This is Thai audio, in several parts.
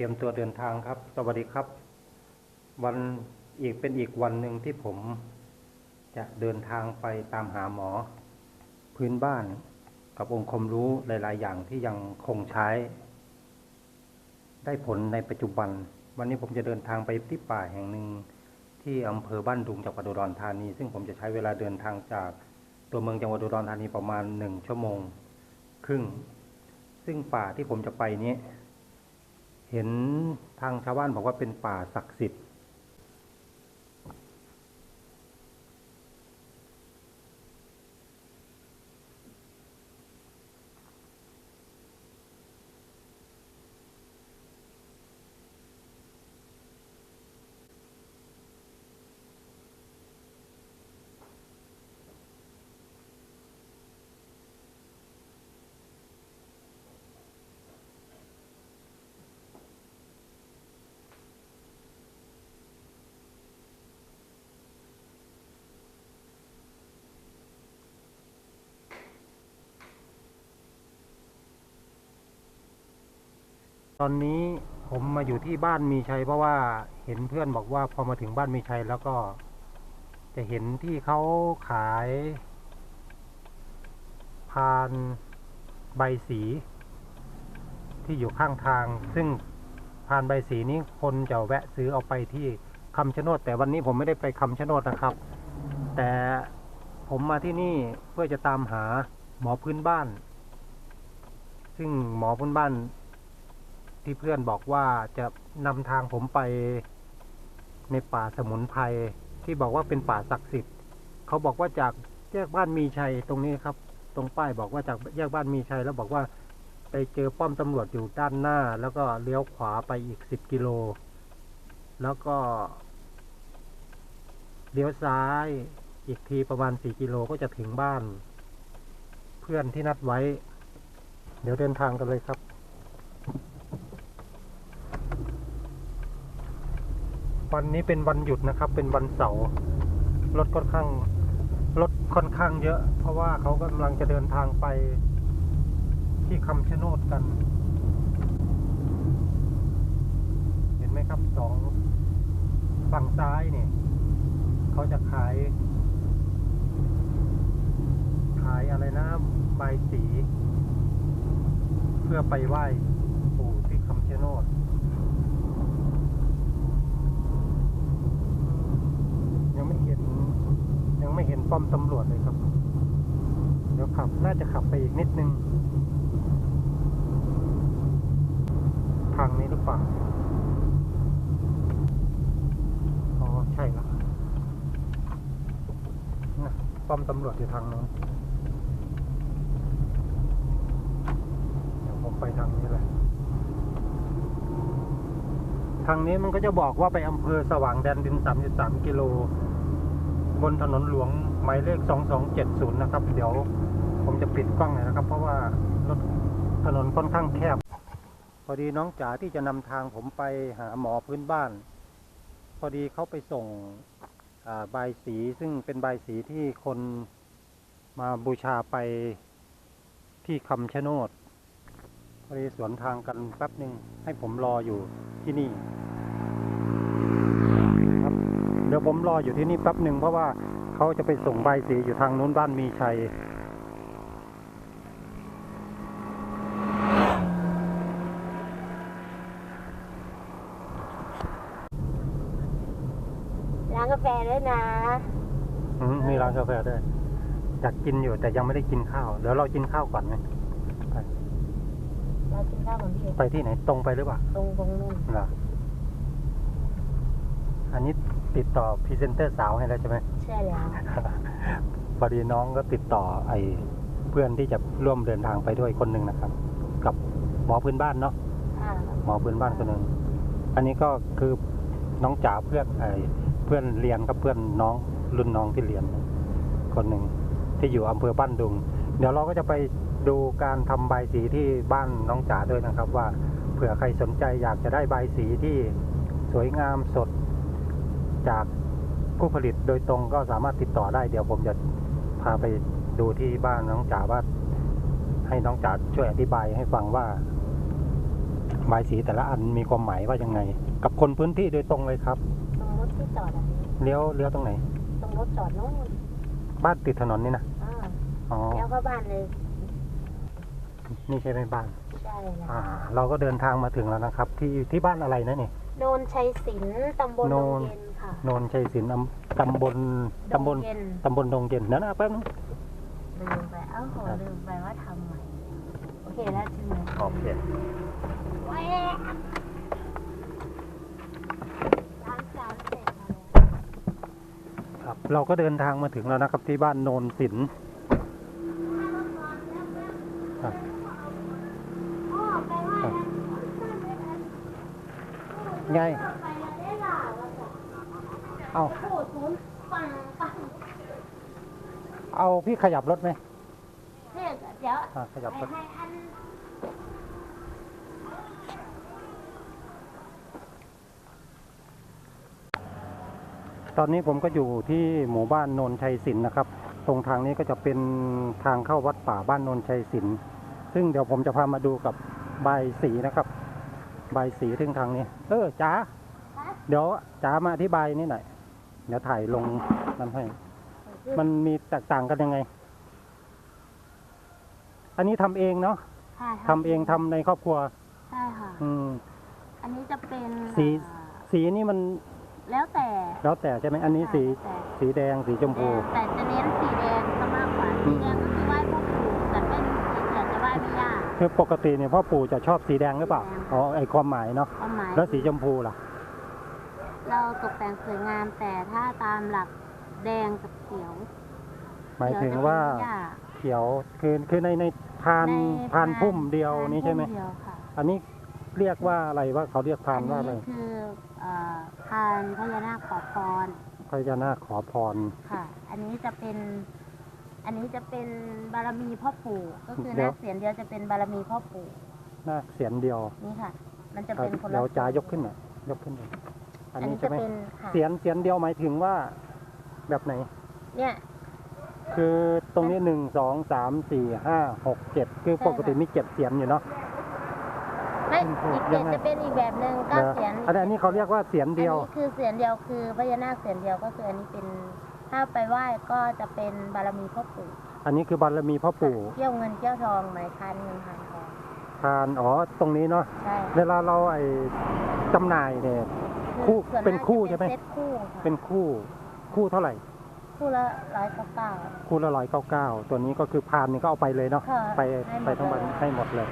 รียมตัวเดินทางครับ สวัสดีครับ วันอีกเป็นอีกวันหนึ่งที่ผมจะเดินทางไปตามหาหมอ พื้นบ้านกับองค์ความรู้หลาย ๆ อย่างที่ยังคงใช้ ได้ผลในปัจจุบัน วันนี้ผมจะเดินทางไปที่ป่าแห่งหนึ่งที่อำเภอบ้านดุงจังหวัดอุดรธานี ซึ่งผมจะใช้เวลาเดินทางจากตัวเมืองจังหวัดอุดรธานีประมาณหนึ่งชั่วโมง ครึ่ง ซึ่งป่าที่ผมจะไปนี้ เห็นทางชาวบ้านบอกว่าเป็นป่าศักดิ์สิทธิ์ ตอนนี้ผมมาอยู่ที่บ้านมีชัย เพราะว่าเห็นเพื่อนบอกว่าพอมาถึงบ้านมีชัยแล้วก็ จะเห็นที่เขาขาย พานใบสี ที่อยู่ข้างทาง ซึ่งพานใบสีนี้คนจะแวะซื้อเอาไปที่คำชะโนด แต่วันนี้ผมไม่ได้ไปคำชะโนดนะครับ แต่ผมมาที่นี่เพื่อจะตามหาหมอพื้นบ้าน ซึ่งหมอพื้นบ้าน ที่เพื่อนบอกว่าจะนำทางผมไปในป่าสมุนไพรที่บอกว่าเป็นป่าศักดิ์สิทธิ์เขาบอกว่าจากแยกบ้านมีชัยตรงนี้ครับ ตรงป้ายบอกว่าจากแยกบ้านมีชัยแล้วบอกว่าไปเจอป้อมตำรวจอยู่ด้านหน้า แล้วก็เลี้ยวขวาไปอีกสิบกิโล แล้วก็เลี้ยวซ้ายอีกทีประมาณสี่กิโลก็จะถึงบ้าน เพื่อนที่นัดไว้ เดี๋ยวเดินทางกันเลยครับ วันนี้เป็นวันหยุดนะครับ เป็นวันเสาร์รถค่อนข้างรถค่อนข้างเยอะ เพราะว่าเขากำลังจะเดินทางไปที่คำชะโนดกัน เห็นไหมครับสองฝั่งซ้ายเนี่ยเขาจะขาย ขายอะไรนะใบสี เพื่อไปไหว้ปู่ที่คำชะโนด ยังไม่เห็น ยังไม่เห็นป้อมตำรวจเลยครับ เดี๋ยวขับน่าจะขับไปอีกนิดนึง ทางนี้หรือเปล่า อ๋อ ใช่ละนะป้อมตำรวจอยู่ทางโน้นเดี๋ยวผมไปทางนี้เลยทางนี้มันก็จะบอกว่าไปอำเภอสว่างแดนดิน 33 กิโล บนถนนหลวงหมายเลข 2270 นะครับ เดี๋ยวผมจะปิดกล้องหน่อยนะครับ เพราะว่ารถถนนค่อนข้างแคบ พอดีน้องจ๋าที่จะนำทางผมไปหาหมอพื้นบ้าน พอดีเขาไปส่งใบสี ซึ่งเป็นใบสีที่คนมาบูชาไปที่คำชะโนดพอดีสวนทางกันแป๊บหนึ่งให้ผมรออยู่ที่นี่ เดี๋ยวผมรออยู่ที่นี่แป๊บหนึ่งเพราะว่าเขาจะไปส่งใบายสีอยู่ทางนู้นบ้านมีชัยร้านกาแฟด้วยนะอืมมีร้านกาแฟด้วยอยากกินอยู่แต่ยังไม่ได้กินข้าว เดี๋ยวเรากินข้าวก่อนไหมไปเรากินข้าวของพี่ไปที่ไหนตรงไปหรือเปล่า ตรงตรงนู่นเหรออันนี้ ติดต่อพรีเซนเตอร์สาวให้แล้วใช่ไหมใช่แล้ว พอดีน้องก็ติดต่อไอ้เพื่อนที่จะร่วมเดินทางไปด้วยคนหนึ่งนะครับ กับหมอพื้นบ้านเนาะอ่าหมอพื้นบ้านคนหนึ่งอันนี้ก็คือน้องจ๋าเพื่อนไอ้เพื่อนเรียนกับเพื่อนน้องรุ่นน้องที่เรียน คนหนึ่งที่อยู่อำเภอบ้านดุง เดี๋ยวเราก็จะไปดูการทำใบายสีที่บ้านน้องจ๋าด้วยนะครับ ว่าเผื่อใครสนใจอยากจะได้ใบายสีที่สวยงามสด จากผู้ผลิตโดยตรงก็สามารถติดต่อได้เดี๋ยวผมจะพาไปดูที่บ้านน้องจ๋าว่าให้น้องจ๋าช่วยอธิบายให้ฟังว่าบายสีแต่ละอันมีความหมายว่ายังไง กับคนพื้นที่โดยตรงเลยครับตรงรถที่จอดอะเลี้ยวเลี้ยวตรงไหน ตรงรถจอดโน่นบ้านติดถนนนี่นะอ่าอ๋อแล้วก็บ้านเลยนี่ใช่ไหมบ้านใช่แล้วอ่า เราก็เดินทางมาถึงแล้วนะครับ ที่ที่บ้านอะไรนะนี่โนนชัยศิลป์ตำบลโนโนนนเย็นค่ะโนนชัยศิลป์อำตำบลตำบลดงเย็น ตำบลดงเย็นเดี๋ยวนะแป๊บนึงลืมไป เอ้าโหครับลืมไปว่าทำใหม่ โอเคแล้วใช่ไหมโอเคแหวะร้านสามเสร็จมาแล้วครับ เราก็เดินทางมาถึงแล้วนะครับที่บ้านโนนศิลป์ครับอ๋อไปว่าครับไง ไปแล้วได้หล่าวะจ้ะ เอาโอ้โหทุนปังปังเอาพี่ขยับรถไหมเนี่ยเดี๋ยวอ่าขยับรถให้อันตอนนี้ผมก็อยู่ที่หมู่บ้านโนนชัยศิลป์นะครับ ตรงทางนี้ก็จะเป็นทางเข้าวัดป่าบ้านโนนชัยศิลป์ซึ่งเดี๋ยวผมจะพามาดูกับใบายสีนะครับ ใบายสีทึงทางนี้ เออจ๋าเดี๋ยวจ๋ามาอธิบายนี่หน่อย เดี๋ยวถ่ายลงนั้นให้ มันมีแตกต่างกันยังไง อันนี้ทำเองเนาะใช่ค่ะทำเองทำในครอบครัว ใช่ค่ะ อืม อันนี้จะเป็นสี อ่าสีนี่มันแล้วแต่แล้วแต่ใช่ไหมอันนี้สีแต่สีแดงสีชมพู แต่จะเน้นสีแดงซะมากกว่าอืสีม แดงก็คือไหว้พ่อปู่แต่เป็นสีเขียวจะไหว้ไม่ยาก คือปกติเนี่ยพ่อปู่จะชอบสีแดงหรือเปล่าสีแดง อ๋อไอความหมายเนาะความหมายแล้วสีชมพูล่ะ เราตกแต่งสวยงามแต่ถ้าตามหลักแดงกับเขียว หมายเขีถึยวงจะเป็นว่าหญ้าเขียวคือคือในในพานในพานพุ่มเดียวนี้ใช่ไหมพานพุ่เดียวค่ะอันนี้เรียกว่าอะไรว่าเขาเรียกพานว่าอะไรนี้คือเอ่อพานพญานาคขอพรพญานาคขอพรค่ะ อันนี้จะเป็น อันนี้จะเป็นบารมีพ่อปู่ก็คือเดี๋หยวน้าเสียนเดียวจะเป็นบารมีพ่อปู่นาคเสียนเดียวนี่ค่ะ มันจะเป็นคนละเดี๋ยวจ๋ายกขึ้นหน่อยยกขึ้นหน่อย อันอันนี้นี้ใช่จะไหมเป็นค่ะเสียนเสียนเดียวหมายถึงว่าแบบไหน เนี่ย คือตรงนี้หนึ่งสองสามสี่ห้าหกเจ็ดคือปกติมีเจ็ดเสียนอยู่เนาะ ไม่อืมอีกยัเสียงนไง จะเป็นอีกแบบหนึ่งเก้าเสียนอันนี้อันนี้เขาเรียกว่าเสียนเดียว อันนี้คือเสียนเดียวคือพญานาคเสียนเดียวก็คืออันนี้เป็นถ้าไปไหว้ก็จะเป็นบารมีพ่อปู่อันนี้คือบารมีพ่อปู่เกี้ยวเงินเกี้ยวทองไหมคันเงินพันทองทานอ๋อตรงนี้เนาะใช่เวลาเราไอ้จำหน่ายเนี่ย คู่ส่วเป็นมากคู่จะใช่ไหมเซ็ตคู่ค่ะเป็นคู่คู่เท่าไหร่ คู่ละร้อยเก้าเก้า คู่ละร้อยเก้าเก้าตัวนี้ก็คือพานนี่ก็เอาไปเลยเนาะค่ะไปให้หมดไปทั้งวันเลย ให้หมดเลย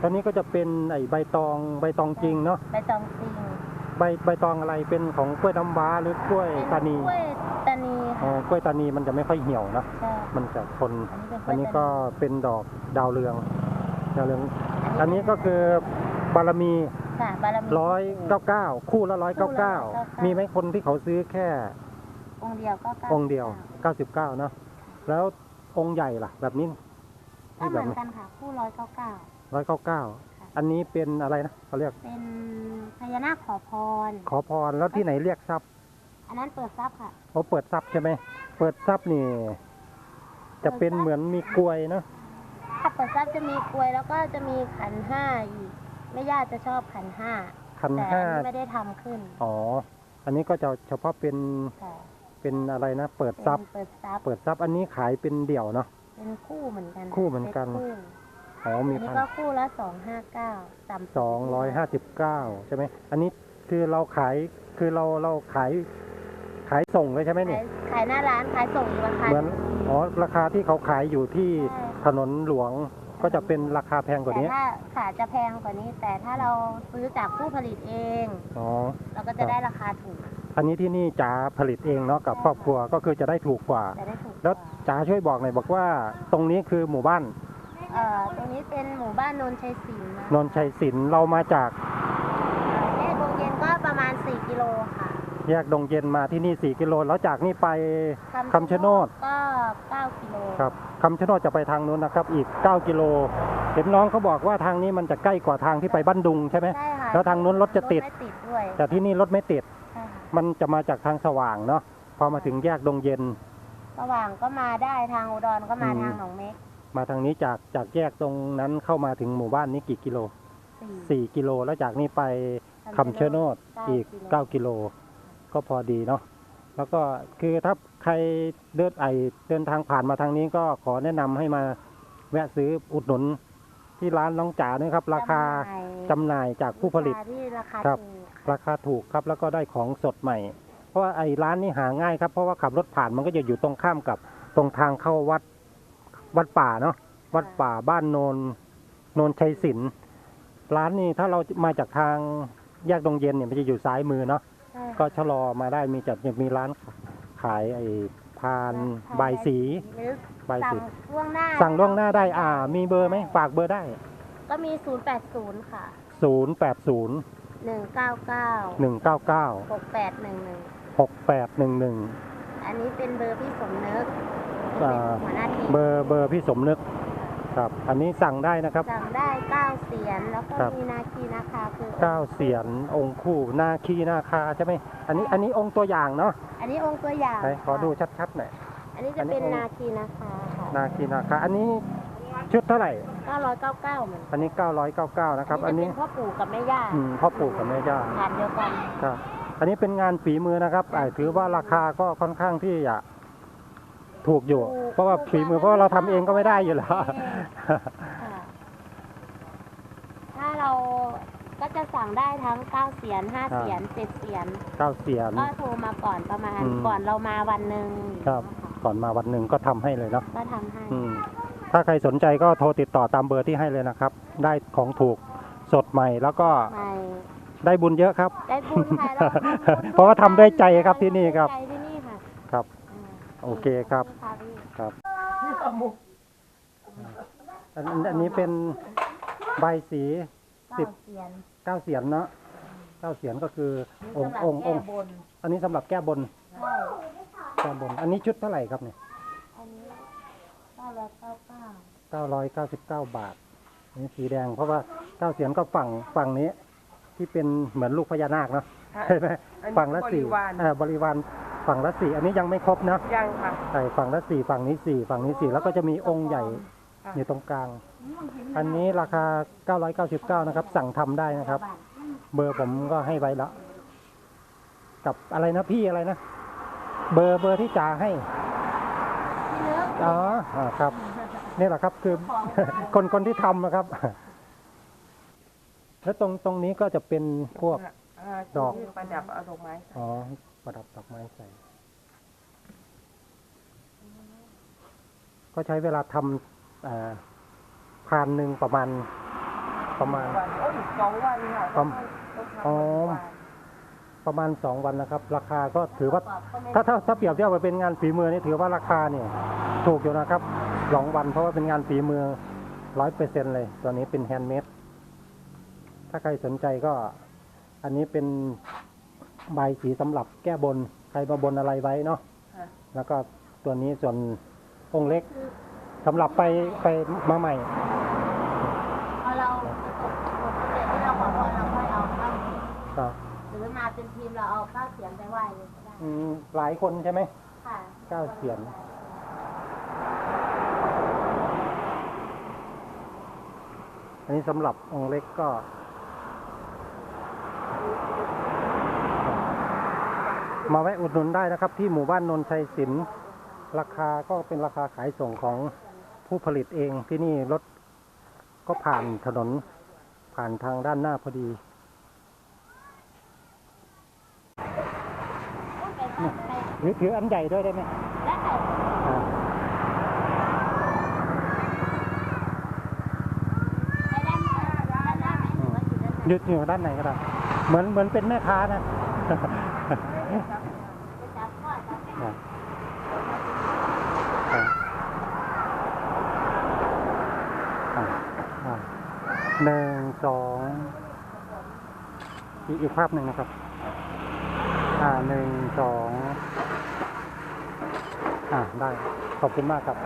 ตัวนี้ก็จะเป็นไอ้ใบตองใบตองจริงเนาะใบตองจริงใบใบตองอะไรเป็นของกล้วยน้ำว้าหรือกล้วยเป็นตานีกล้วยตานีอ๋อค่ะกล้วยตานีมันจะไม่ค่อยเหี่ยวนะใช่มันจะทน อันนี้เป็นล้วยอันนี้ก็เป็นดอกดาวเรืองดาวเรือง อันนี้ก็คือบารมี ค่ะบารมี ร้อยเก้าเก้าคู่ละร้อยเก้าเก้า199 มีไหมคนที่เขาซื้อแค่องค์เดียวก็เก้าองค์เดียวเก้าสิบเก้าเนาะแล้วองค์ใหญ่ล่ะ แบบนี้ก็ที่เหแบมืบอนกันค่ะ คู่ร้อยเก้าเก้า ร้อยเก้าเก้าค่ะ อันนี้เป็นอะไรนะเขาเรียกเป็นพญานาคขอพร ขอพรแล้วที่ไหนเรียกทรัพย์อันนั้นเปิดทรัพย์ค่ะโอ้เปิดทรัพย์ใช่ไหมเปิดทรัพย์นี่ จะเป็นเหมือนมีกลวยเนาะถ้าเปิดทรัพย์จะมีกลวยแล้วก็จะมีขันห้าอีก แม่ย่าจะชอบขันห้าคันแต่ห้าอันนี้ไม่ได้ทำขึ้นอ๋อ อันนี้ก็จะเฉพาะเป็นค่ะเป็นอะไรนะ เปิดเป็นทรัพย์เปิดทรัพย์เปิดทรัพย์อันนี้ขายเป็นเดี่ยวเนาะ เป็นคู่เหมือนกันคู่เหมือนกันซ็ตคู่อ๋ออันมีนี้พันก็คู่ละสองห้าเก้าสามสองร้อยห้าสิบเก้าใช่ไหมอันนี้คือเราขายคือเราเราขายขายส่งเลยใช่ไหมเนี่ยขายขายหน้าร้านขายส่งอีกราคาเหมือนอ๋อราคาที่เขาขายอยู่ที่ใช่ถนนหลวง ก็จะเป็นราคาแพงกว่าแต่นี้ถ้าขาจะแพงกว่านี้ แต่ถ้าเราซื้อจากผู้ผลิตเอง อ๋อ เราก็จะได้ราคาถูก อันนี้ที่นี่จ๋าผลิตเองเนาะกับครอบครัวก็คือจะได้ถูกกว่า จะได้ถูกกแล้วว่าจ๋าช่วยบอกหน่อยบอกว่าตรงนี้คือหมู่บ้านเอ่อตรงนี้เป็นหมู่บ้านนนชัยศิลป์นะนนชัยศิลป์เรามาจาก แยกโรงเย็นก็ประมาณ 4 กิโลค่ะ แยกดงเย็นมาที่นี่ 4 กิโล แล้วจากนี่ไปคำชะโนดก็9กิโลครับคำชะโนดจะไปทางนู้นนะครับ อีก 9 กิโล เห็นน้องเขาบอกว่าทางนี้มันจะใกล้กว่าทางที่ไปบ้านดุงใช่ไหมใช่ค่ะแล้วทางนู้นรถจะติด ไม่ติดด้วยแต่ที่นี่รถไม่ติด ใช่ค่ะมันจะมาจากทางสว่างเนาะ พอมาถึงแยกดงเย็น สว่างก็มาได้ทางอุดรก็มาอืม ทางหนองเม็กมาทางนี้จากจากแยกตรงนั้นเข้ามาถึงหมู่บ้านนี้กี่กิโล สี่4 กิโล แล้วจากนี้ไปคำชะโนดเก้าอีกกิโล9กิโล ก็พอดีเนาะแล้วก็คือถ้าใครเดินไอเดินทางผ่านมาทางนี้ก็ขอแนะนำให้มาแวะซื้ออุดหนุนที่ร้านน้องจ๋าด้วยครับ ราคาจำหน่ายจากผู้ผลิตราคาที่ราคาครับ ถูกราคาถูกครับแล้วก็ได้ของสดใหม่ เพราะว่าไอ้ร้านนี้หาง่ายครับเพราะว่าขับรถผ่านมันก็จะอยู่ตรงข้ามกับตรงทางเข้าวัดวัดป่าเนาะวัดป่าบ้านโนนโนนชัยศิลป์ร้านนี้ถ้าเรามาจากทางแยกดงเย็นเนี่ยมันจะอยู่ซ้ายมือเนาะใช่ ก็ชะลอมาได้มีจัดมีร้านขายไอ้พานใบายสีหรือใบายสั่สีงล่วงหน้าสั่งล่วงหน้าได้อ่า มีเบอร์ไหมฝากเบอร์ได้ ก็มี 080 ค่ะ 0 8 0 199 1 9 9 6811 6 8 1 1อันนี้เป็นเบอร์พี่สมนึกอ่าเป็นหัวหน้าทีมเบอร์เบอร์พี่สมนึก ครับ อันนี้สั่งได้นะครับ สั่งได้เก้าเสียนแล้วก็ครับ มีนาคีนาคาคือเก้าเสียนองค์คู่นาคีนาคาใช่ไหมอันนี้อันนี้องค์ตัวอย่างเนาะอันนี้องค์ตัวอย่างไหนขอดูค่ะชัดๆหน่อย อันนี้จะอันนี้เป็นองค์ นาคีนาคาค่ะนาคีนาคาอันนี้ชุดเท่าไหร่999เหมือนกันอันนี้ 999 นะครับ อันนี้จะเป็นพ่อปู่กับแม่ย่าอืมพ่อปู่กับแม่ย่าฐานเดียวกันครับ อันนี้เป็นงานฝีมือนะครับอ่าถือว่าราคาก็ค่อนข้างที่จะ ถูกอยู่ เพราะว่าฝีมือเพราะว่าเราทำเองก็ไม่ได้อยู่แล้ว ค่ะ ถ้าเราก็จะสั่งได้ทั้ง9เสียน5เสียน7เสียน เก้าเสียน ก็โทรมาก่อนประมาณอืมก่อนเรามาวันหนึ่งครับ ก่อนมาวันหนึ่งก็ทำให้เลยเนาะก็ทำให้ อืม ถ้าใครสนใจก็โทรติดต่อตามเบอร์ที่ให้เลยนะครับ ได้ของถูกสดใหม่แล้วก็ไม่ ได้บุญเยอะครับ ได้บุญค่ะแล้วก็ทำบุญเพราะว่าทำด้วยใจครับที่นี่ครับใจที่นี่ค่ะครับอ่า โอเคครับนี่ะพี่ครับอันอันนี้เป็นใบสีสิบเก้าเสียนเก้าเสียนเนาะเก้าเสียนก็คือนี่องค์สำหรับองค์อแก้งค์บนอันนี้สำหรับแก้บนใช่แก้บน อันนี้ชุดเท่าไหร่ครับเนี่ยอันนี้เก้าร้อยเก้าเก้าเก้าร้อยเก้าสิบเก้าบาทอันนี้สีแดงเพราะว่าเก้าเสียนก็ฝั่งฝั่งนี้ ที่เป็นเหมือนลูกพญานาคเนาะค่ะใช่ไหมอันนี้ฝั่งละสี่บริวารเอ่อบริวาร ฝั่งละสี่อันนี้ยังไม่ครบนะยังค่ะใช่ฝั่งละสี่ฝั่งนี้สี่ฝั่งนี้สี่แล้วก็จะมีองค์ใหญ่ค่ะอยู่ตรงกลาง อันนี้ราคา 999 นะครับ สั่งทำได้นะครับ เบอร์ผมก็ให้ไว้แล้วกับอะไรนะพี่อะไรนะ เบอร์เบอร์ที่จ่าให้พี่เลิฟอ๋ออ่าครับ นี่แหละครับคือคนคนที่ทำนะครับ แล้วตรงตรงนี้ก็จะเป็นพวกอ่าดอกที่ประดับเอาดอกไม้ใส่อ๋อ ประดับดอกไม้ใส่ ก็ใช้เวลาทำพานหนึ่งประมาณ ประมาณวันโอ้ยสองวันค่ะประมาณสองวันประมาณสองวันนะครับ ราคาก็ถือว่า ถ้าถ้าถ้าเปรียบเทียบไปเป็นงานฝีมือนี่ถือว่าราคาเนี่ยถูกอยู่นะครับสองวันเพราะว่าเป็นงานฝีมือร้อยเปอร์เซ็นเลยตัวนี้เป็นแฮนด์เมดถ้าใครสนใจก็ อันนี้เป็น ใบสีสำหรับแก้บน ใครมาบนอะไรไว้เนาะค่ะแล้วก็ตัวนี้ส่วนองค์เล็กสำหรับไปไปมาใหม่พอเราปกติที่เราขอพรเราค่อยเอาเข้าก็หรือมาเป็นทีมเราเอาข้าวเสียงไปไหว้เลยก็ได้อืมหลายคนใช่ไหมค่ะเก้าเสียนอันนี้สำหรับองค์เล็กก็ มาแวะอุดหนุนได้นะครับ ที่หมู่บ้านนนชัยศิลป์ราคาก็เป็นราคาขายส่งของผู้ผลิตเองที่นี่รถก็ผ่านถนนผ่านทางด้านหน้าพอดีไปเข้าไปหรือถืออันใหญ่ด้วยได้ไหมได้อ่าไปด้านหน้าด้านหน้าไหมหรือว่าอยู่ด้านในยืดอยู่ด้านไหนก็ได้เหมือนเหมือนเป็นแม่ค้านะ ไปจับข้อจับ อะอะอะอะ หนึ่งสองอีกภาพหนึ่งนะครับ อ่าหนึ่งสองอ่าได้ ขอบคุณมากครับ